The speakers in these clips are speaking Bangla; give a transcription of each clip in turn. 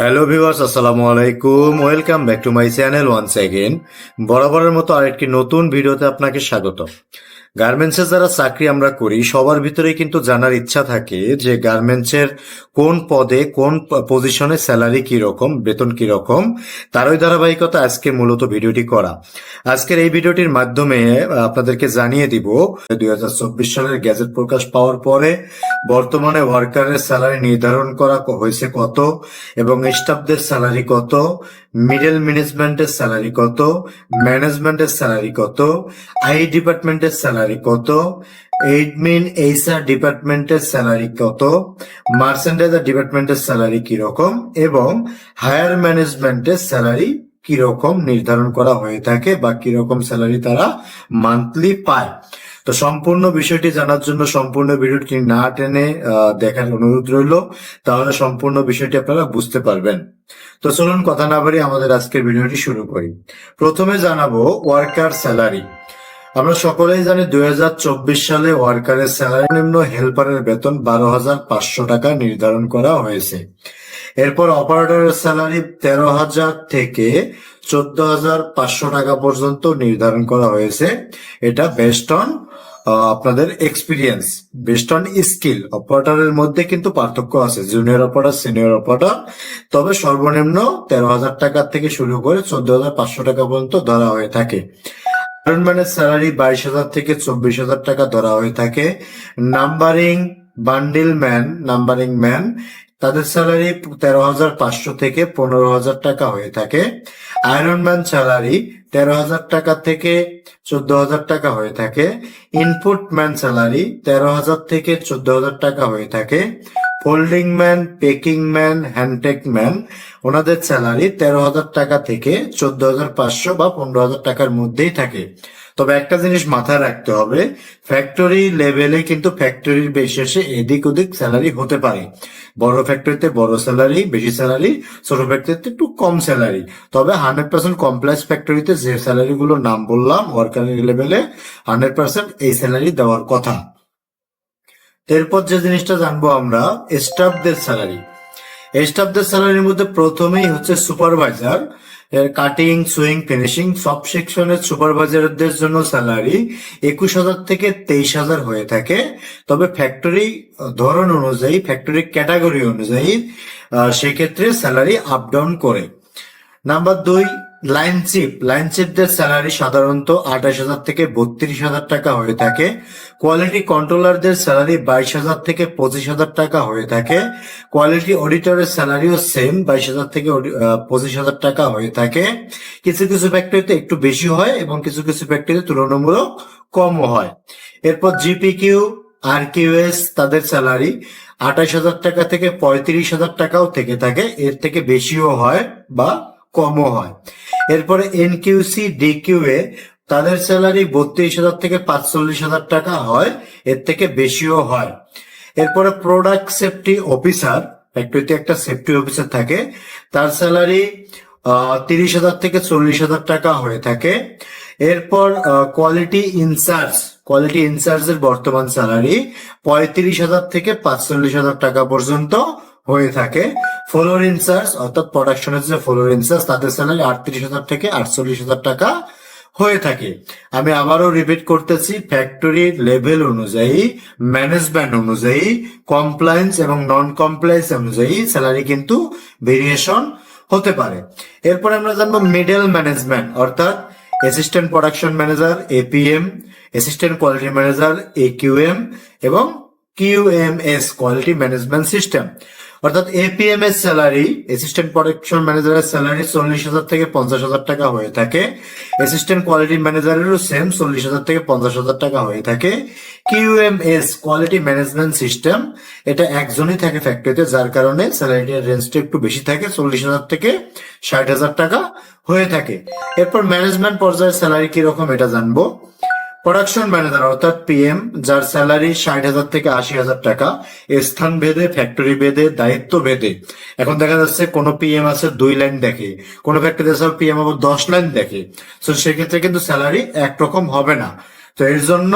হ্যালো ভিউয়ার্স আসসালামু আলাইকুম। Welcome back to my channel once again বরাবরের মতো আরেকটি নতুন ভিডিওতে আপনাকে স্বাগত। গার্মেন্টসে যারা চাকরি আমরা করি, সবার ভিতরেই কিন্তু জানার ইচ্ছা থাকে যে গার্মেন্টসের কোন পদে, কোন পজিশনে স্যালারি কি রকম বেতন কি রকম তারই ধারাবাহিকতা আজকে মূলত ভিডিওটি করা। আজকের এই ভিডিওটির মাধ্যমে আপনাদেরকে জানিয়ে দিব দুই সালের গ্যাজেট প্রকাশ পাওয়ার পরে বর্তমানে ওয়ার্কারের স্যালারি নির্ধারণ করা হয়েছে কত এবং স্টাফদের স্যালারি কত মিডল ম্যানেজমেন্টের স্যালারি কত ম্যানেজমেন্টের স্যালারি কত আই ডিপার্টমেন্টের স্যালারি কত? এডমিন এইচআর ডিপার্টমেন্টের স্যালারি কত? মার্চেন্ডাইজার ডিপার্টমেন্টের স্যালারি কীরকম এবং হায়ার ম্যানেজমেন্টের স্যালারি কীরকম নির্ধারণ করা হয়ে থাকে বা কীরকম স্যালারি তারা মান্থলি পায়? তো সম্পূর্ণ বিষয়টি জানার জন্য সম্পূর্ণ ভিডিওটি না টেনে দেখার অনুরোধ রইল। তাহলে সম্পূর্ণ বিষয়টি আপনারা বুঝতে পারবেন। তো চলুন কথা না বাড়ি আমাদের আজকের ভিডিওটি শুরু করি। প্রথমে জানাব ওয়ার্কার স্যালারি আমরা সকলেই জানি দুই হাজার চব্বিশ সালে ওয়ার্কারের স্যালারি নিম্ন হেল্পারের বেতন বারো হাজার পাঁচশো টাকা নির্ধারণ করা হয়েছে। এরপর অপারেটরের স্যালারি তেরো হাজার থেকে চোদ্দ হাজার পাঁচশো টাকা পর্যন্ত নির্ধারণ করা হয়েছে। এটা বেস্ট অন আপনাদের এক্সপিরিয়েন্স বেস্ট অন স্কিল অপারেটরের মধ্যে কিন্তু পার্থক্য আছে জুনিয়র অপারেটর সিনিয়র অপারেটর তবে সর্বনিম্ন তেরো হাজার টাকা থেকে শুরু করে চোদ্দ হাজার পাঁচশো টাকা পর্যন্ত ধরা হয়ে থাকে। আয়রনম্যানের স্যালারি বাইশ হাজার থেকে চব্বিশ হাজার টাকা ধরা হয়ে থাকে। Numbering bundle man numbering man তাদের স্যালারি তেরো হাজার পাঁচশো থেকে পনেরো হাজার টাকা হয়ে থাকে। আয়রন ম্যান স্যালারি তেরো হাজার টাকা থেকে চোদ্দ হাজার টাকা হয়ে থাকে। ইনপুট ম্যান স্যালারি তেরো হাজার থেকে চোদ্দ হাজার টাকা হয়ে থাকে। Folding man packing man hand tag man ওনাদের স্যালারি তেরো হাজার টাকা থেকে চোদ্দ হাজার পাঁচশো বা পনেরো হাজার টাকার মধ্যেই থাকে। তবে একটা জিনিস মাথায় রাখতে হবে ফ্যাক্টরি লেভেলে কিন্তু ফ্যাক্টরির বিশেষে এদিক ওদিক স্যালারি হতে পারে। বড় ফ্যাক্টরিতে বড় স্যালারি বেশি স্যালারি ছোট ফ্যাক্টরিতে একটু কম স্যালারি তবে হান্ড্রেড পার্সেন্ট কমপ্লেক্স ফ্যাক্টরিতে যে স্যালারি গুলোর নাম বললাম ওয়ার্কারের লেভেলে হান্ড্রেড পার্সেন্ট এই স্যালারি দেওয়ার কথা। এরপর যে জিনিসটা জানব আমরা, স্টাফদের স্যালারি স্টাফদের স্যালারির মধ্যে প্রথমেই হচ্ছে সুপারভাইজার এর কাটিং সুইং ফিনিশিং সব সেকশনের সুপারভাইজারদের জন্য স্যালারি একুশ হাজার থেকে তেইশ হাজার হয়ে থাকে। তবে ফ্যাক্টরি ধরন অনুযায়ী ফ্যাক্টরি ক্যাটাগরি অনুযায়ী সেক্ষেত্রে স্যালারি আপ ডাউন করে। নাম্বার দুই লাইন চিপ। লাইন চিপদের স্যালারি সাধারণত আঠাশ হাজার থেকে বত্রিশ হাজার টাকা হয়ে থাকে। কোয়ালিটি কন্ট্রোলারদের স্যালারি বাইশ হাজার থেকে পঁচিশ হাজার টাকা হয়ে থাকে। কোয়ালিটি অডিটরের স্যালারিও সেম বাইশ হাজার থেকে পঁচিশ হাজার টাকা হয়ে থাকে। কিছু কিছু ফ্যাক্টরিতে একটু বেশি হয় এবং কিছু কিছু ফ্যাক্টরিতে তুলনামূলক কমও হয়। এরপর জিপি কিউ আর কিউএস তাদের স্যালারি আঠাশ হাজার টাকা থেকে পঁয়ত্রিশ হাজার টাকাও থেকে থাকে। এর থেকে বেশিও হয় বা কমও হয়। এরপরে এনকিউসি, ডিকিউএ, তাদের স্যালারি বত্রিশ হাজার থেকে পাঁচচল্লিশ হাজার টাকা হয়, এর থেকে বেশিও হয়। এরপরে প্রোডাক্ট সেফটি অফিসার ফ্যাক্টরিতে একটা সেফটি অফিসার থাকে, তার স্যালারি তিরিশ হাজার থেকে চল্লিশ হাজার টাকা হয়ে থাকে। এরপর কোয়ালিটি ইনচার্জ, কোয়ালিটি ইনচার্জের বর্তমান স্যালারি পঁয়ত্রিশ হাজার থেকে পাঁচচল্লিশ হাজার টাকা পর্যন্ত হয়ে থাকে। ফ্লোর ইনচার্জ অর্থাৎ প্রোডাকশনের যে ফ্লোর ইনচার্জ তাদের স্যালারি আটত্রিশ হাজার থেকে আটচল্লিশ হাজার টাকা হয়ে থাকে। আমি আবারও রিপিট করতেছি ফ্যাক্টরি লেভেল অনুযায়ী ম্যানেজমেন্ট অনুযায়ী কমপ্লায়েন্স এবং নন কমপ্লায়েন্স অনুযায়ী স্যালারি কিন্তু ভেরিয়েশন হতে পারে। এরপর আমরা জানব মিডল ম্যানেজমেন্ট অর্থাৎ assistant production manager APM assistant quality manager AQM এবং কিউএমএস কোয়ালিটি ম্যানেজমেন্ট সিস্টেম অর্থাৎ এপিএম এর স্যালারি অ্যাসিস্ট্যান্ট প্রোডাকশন ম্যানেজারের স্যালারি চল্লিশ হাজার থেকে পঞ্চাশ হাজার টাকা হয়ে থাকে। অ্যাসিস্ট্যান্ট কোয়ালিটি ম্যানেজারেরও সেম চল্লিশ হাজার থেকে পঞ্চাশ হাজার টাকা হয়ে থাকে। কিউএমএস কোয়ালিটি ম্যানেজমেন্ট সিস্টেম এটা একজনই থাকে ফ্যাক্টরিতে যার কারণে স্যালারির রেঞ্জটা একটু বেশি থাকে, চল্লিশ হাজার থেকে ষাট হাজার টাকা হয়ে থাকে। এরপর ম্যানেজমেন্ট পর্যায়ের স্যালারি কীরকম এটা জানব। প্রোডাকশন ম্যানেজার অর্থাৎ পিএম যার স্যালারি ষাট হাজার থেকে আশি হাজার টাকা স্থান ভেদে ফ্যাক্টরি ভেদে, দায়িত্ব ভেদে। এখন দেখা যাচ্ছে কোনো পিএম আছে দুই লাইন দেখে, কোনো ফ্যাক্টরি আছে পিএম আবার দশ লাইন দেখে। তো সেক্ষেত্রে কিন্তু স্যালারি একরকম হবে না। তো এর জন্য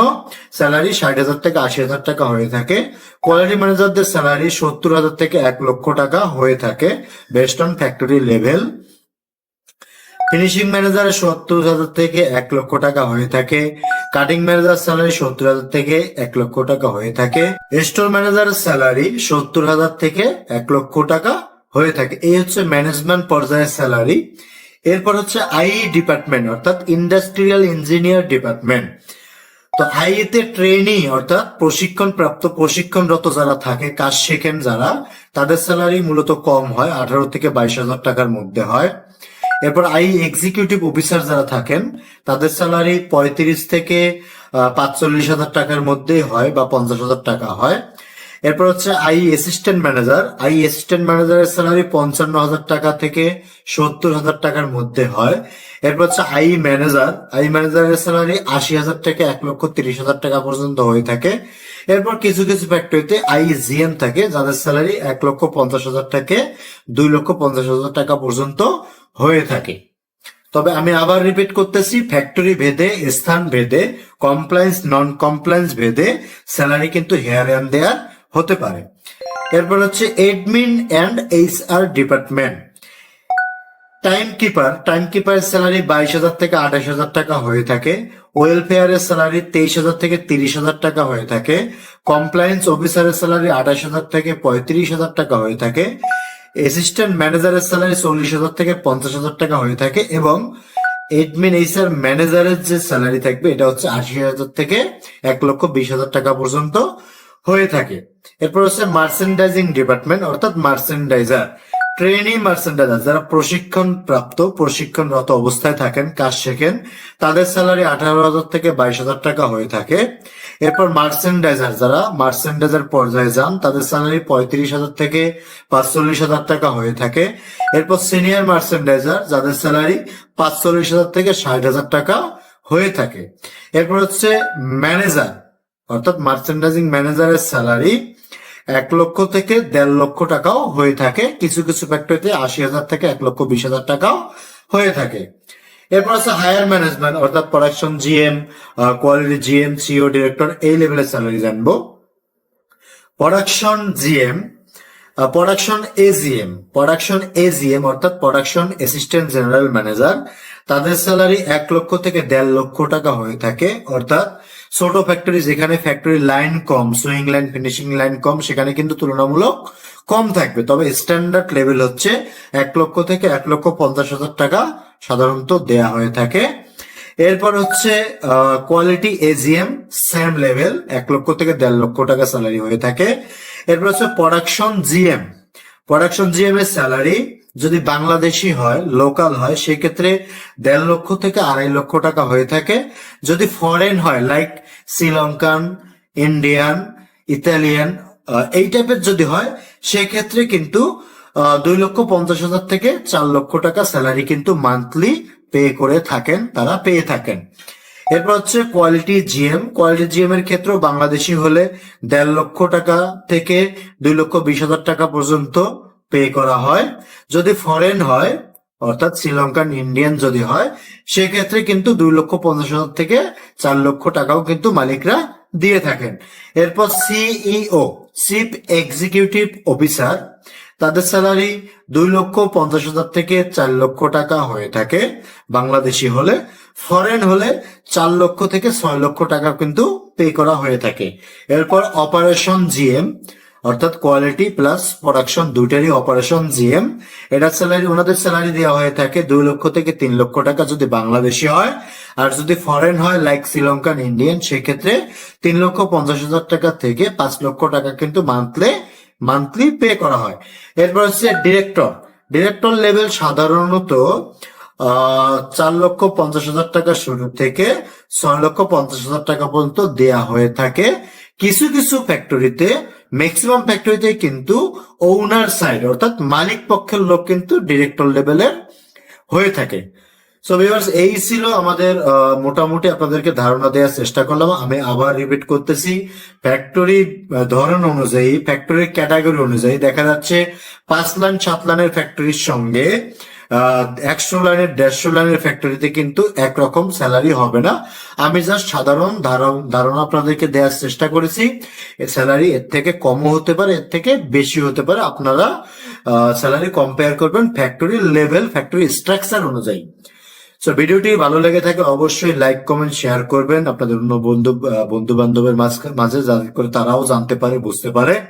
স্যালারি ষাট হাজার থেকে আশি হাজার টাকা হয়ে থাকে। কোয়ালিটি ম্যানেজারদের স্যালারি সত্তর হাজার থেকে এক লক্ষ টাকা হয়ে থাকে based on factory level finishing ম্যানেজারের সত্তর হাজার থেকে এক লক্ষ টাকা হয়ে থাকে। কাটিং ম্যানেজার স্যালারি সত্তর হাজার থেকে এক লক্ষ টাকা হয়ে থাকে। স্টোর ম্যানেজার স্যালারি সত্তর হাজার থেকে এক লক্ষ টাকা হয়ে থাকে। এই হচ্ছে ম্যানেজমেন্ট পর্যায়ের স্যালারি এরপর হচ্ছে আই ডিপার্টমেন্ট অর্থাৎ ইন্ডাস্ট্রিয়াল ইঞ্জিনিয়ার ডিপার্টমেন্ট তো আইএতে ট্রেনি অর্থাৎ প্রশিক্ষণ প্রাপ্ত প্রশিক্ষণরত যারা থাকে, কাজ শেখেন যারা, তাদের স্যালারি মূলত কম হয়, আঠারো থেকে বাইশ হাজার টাকার মধ্যে হয়। এরপর আই এক্সিকিউটিভ অফিসার যারা থাকেন, তাদের স্যালারি পঁয়ত্রিশ থেকে পাঁচচল্লিশ হাজার টাকার মধ্যেই হয় বা পঞ্চাশ হাজার টাকা হয়। এরপর হচ্ছে I assistant manager I assistant ম্যানেজারের স্যালারি পঞ্চান্ন হাজার টাকা থেকে সত্তর হাজার টাকার মধ্যে হয়। এরপর হচ্ছে আই ম্যানেজার আই ম্যানেজারের স্যালারি আশি হাজার থেকে এক লক্ষ তিরিশ হাজার টাকা পর্যন্ত হয়ে থাকে। এরপর কিছু কিছু ফ্যাক্টরিতে আই জিএম থাকে, যাদের স্যালারি এক লক্ষ পঞ্চাশ হাজার থেকে দুই লক্ষ পঞ্চাশ হাজার টাকা পর্যন্ত হয়ে থাকে। তবে আমি আবার রিপিট করতেছি ফ্যাক্টরি ভেদে, স্থান ভেদে কমপ্লায়েন্স নন কমপ্লায়েন্স ভেদে স্যালারি কিন্তু হেয়ার অ্যান্ড দেয়ার হতে পারে। এরপর হচ্ছে admin and H R department time keeper time কিপারের salary বাইশ হাজার থেকে আঠাশ হাজার টাকা হয়ে থাকে। ওয়েলফেয়ারের স্যালারি তেইশ হাজার থেকে তিরিশ হাজার টাকা হয়ে থাকে। কমপ্লায়েন্স অফিসারের স্যালারি আঠাশ হাজার থেকে পঁয়ত্রিশ হাজার টাকা হয়ে থাকে। অ্যাসিস্ট্যান্ট ম্যানেজারের স্যালারি চল্লিশ হাজার থেকে পঞ্চাশ হাজার টাকা হয়ে থাকে এবং এডমিন এইচার ম্যানেজারের যে স্যালারি থাকবে, এটা হচ্ছে আশি হাজার থেকে এক লক্ষ বিশ হাজার টাকা পর্যন্ত। হয়ে থাকে। এরপর হচ্ছে মার্চেন্ডাইজিং ডিপার্টমেন্ট অর্থাৎ মার্চেন্ডাইজার ট্রেনি মার্চেন্ডাইজার যারা প্রশিক্ষণ প্রাপ্ত প্রশিক্ষণরত অবস্থায় থাকেন, কাজ শেখেন, তাদের স্যালারি আঠারো হাজার থেকে বাইশ হাজার টাকা হয়ে থাকে। এরপর মার্চেন্ডাইজার যারা মার্চেন্ডাইজার পর্যায়ে যান, তাদের স্যালারি পঁয়ত্রিশ হাজার থেকে পাঁচচল্লিশ হাজার টাকা হয়ে থাকে। এরপর সিনিয়র মার্চেন্ডাইজার যাদের স্যালারি পাঁচচল্লিশ হাজার থেকে ষাট হাজার টাকা হয়ে থাকে। এরপর হচ্ছে ম্যানেজার অর্থাৎ মার্চেন্ডাইজিং ম্যানেজারের স্যালারি এক লক্ষ থেকে দেড় লক্ষ টাকাও হয়ে থাকে। কিছু কিছু ফ্যাক্টরিতে আশি হাজার থেকে এক লক্ষ বিশ হাজার টাকাও হয়ে থাকে। এরপর আছে হায়ার ম্যানেজমেন্ট অর্থাৎ production GM quality GM CEO director এই লেভেলের স্যালারি জানব। Production GM production AGM production AGM অর্থাৎ প্রোডাকশন অ্যাসিস্ট্যান্ট জেনারেল ম্যানেজার তাদের স্যালারি এক লক্ষ থেকে দেড় লক্ষ টাকা হয়ে থাকে। অর্থাৎ ছোট ফ্যাক্টরি যেখানে ফ্যাক্টরি লাইন কম সুইং লাইন ফিনিশিং লাইন কম, সেখানে কিন্তু তুলনামূলক কম থাকবে। তবে স্ট্যান্ডার্ড লেভেল হচ্ছে এক লক্ষ থেকে এক লক্ষ পঞ্চাশ হাজার টাকা সাধারণত দেয়া হয়ে থাকে। এরপর হচ্ছে কোয়ালিটি এজিএম সেম লেভেল এক লক্ষ থেকে দেড় লক্ষ টাকা স্যালারি হয়ে থাকে। এরপর হচ্ছে প্রোডাকশন জিএম প্রোডাকশন জিএম এর স্যালারি যদি বাংলাদেশি হয় লোকাল হয়, সেক্ষেত্রে দেড় লক্ষ থেকে আড়াই লক্ষ টাকা হয়ে থাকে। যদি ফরেন হয় লাইক শ্রীলঙ্কান, ইন্ডিয়ান, ইতালিয়ান এই টাইপের যদি হয়, সেক্ষেত্রে কিন্তু দুই লক্ষ পঞ্চাশ হাজার থেকে চার লক্ষ টাকা স্যালারি কিন্তু মান্থলি পে করে থাকেন, তারা পেয়ে থাকেন। এরপর হচ্ছে কোয়ালিটি জিএম কোয়ালিটি জিএম এর ক্ষেত্রেও বাংলাদেশি হলে দেড় লক্ষ টাকা থেকে দুই লক্ষ বিশ হাজার টাকা পর্যন্ত পে করা হয়। যদি ফরেন হয় অর্থাৎ শ্রীলঙ্কান ইন্ডিয়ান যদি হয়, সেক্ষেত্রে কিন্তু দুই লক্ষ পঞ্চাশ হাজার থেকে চার লক্ষ টাকাও কিন্তু মালিকরা দিয়ে থাকেন। এরপর সিইও চিফ এক্সিকিউটিভ অফিসার তাদের স্যালারি দুই লক্ষ পঞ্চাশ হাজার থেকে চার লক্ষ টাকা হয়ে থাকে। বাংলাদেশি হলে, ফরেন হলে চার লক্ষ থেকে ছয় লক্ষ টাকা কিন্তু পে করা হয়ে থাকে। এরপর অপারেশন জিএম অর্থাৎ কোয়ালিটি প্লাস প্রোডাকশন দুইটারই অপারেশন জিএম এটা স্যালারি ওনাদের স্যালারি দেওয়া হয়ে থাকে দুই লক্ষ থেকে তিন লক্ষ টাকা যদি বাংলাদেশি হয়। আর যদি ফরেন হয় লাইক শ্রীলঙ্কান ইন্ডিয়ান সেক্ষেত্রে তিন লক্ষ পঞ্চাশ হাজার টাকা থেকে পাঁচ লক্ষ টাকা কিন্তু মান্থলি মান্থলি পে করা হয়। এরপর হচ্ছে ডিরেক্টর ডিরেক্টর লেভেল সাধারণত চার লক্ষ পঞ্চাশ হাজার টাকা শুরু থেকে ছয় লক্ষ পঞ্চাশ হাজার টাকা পর্যন্ত দেয়া হয়ে থাকে। কিছু কিছু ফ্যাক্টরিতে ম্যাক্সিমাম ফ্যাক্টরিতে কিন্তু ওনার সাইড অর্থাৎ মালিক পক্ষের লোক কিন্তু ডিরেক্টর লেভেলের হয়ে থাকে। সো ভিউয়ার্স এই ছিল আমাদের মোটামুটি আপনাদেরকে ধারণা দেওয়ার চেষ্টা করলাম। আমি আবার রিপিট করতেছি। ফ্যাক্টরি ধরন অনুযায়ী ফ্যাক্টরির ক্যাটাগরি অনুযায়ী দেখা যাচ্ছে পাঁচ লাইন সাত লাইনের ফ্যাক্টরির সঙ্গে একশো লাইনের, দেড়শো লাইনের ফ্যাক্টরিতে কিন্তু একরকম স্যালারি হবে না। আমি জাস্ট সাধারণ ধারণ- আপনাদেরকে দেওয়ার চেষ্টা করেছি। স্যালারি এর থেকে কমও হতে পারে, এর থেকে বেশি হতে পারে। আপনারা স্যালারি কম্পেয়ার করবেন ফ্যাক্টরি লেভেল ফ্যাক্টরি স্ট্রাকচার অনুযায়ী। সো ভিডিওটি ভালো লেগে থাকে অবশ্যই লাইক কমেন্ট শেয়ার করবেন। আপনাদের অন্য বন্ধু বন্ধু বান্ধবের মাঝে যাতে করে তারাও জানতে পারে, বুঝতে পারে।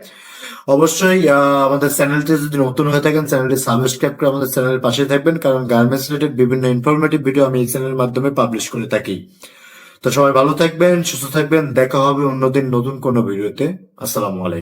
অবশ্যই আমাদের চ্যানেলটি যদি নতুন হয়ে থাকেন, চ্যানেলটি সাবস্ক্রাইব করে আমাদের চ্যানেলের পাশে থাকবেন, কারণ গার্মেন্টস রিলেটেড বিভিন্ন ইনফরমেটিভ ভিডিও আমি এই চ্যানেলের মাধ্যমে পাবলিশ করে থাকি। তো সবাই ভালো থাকবেন, সুস্থ থাকবেন, দেখা হবে অন্যদিন নতুন কোনো ভিডিওতে আসসালামু আলাইকুম।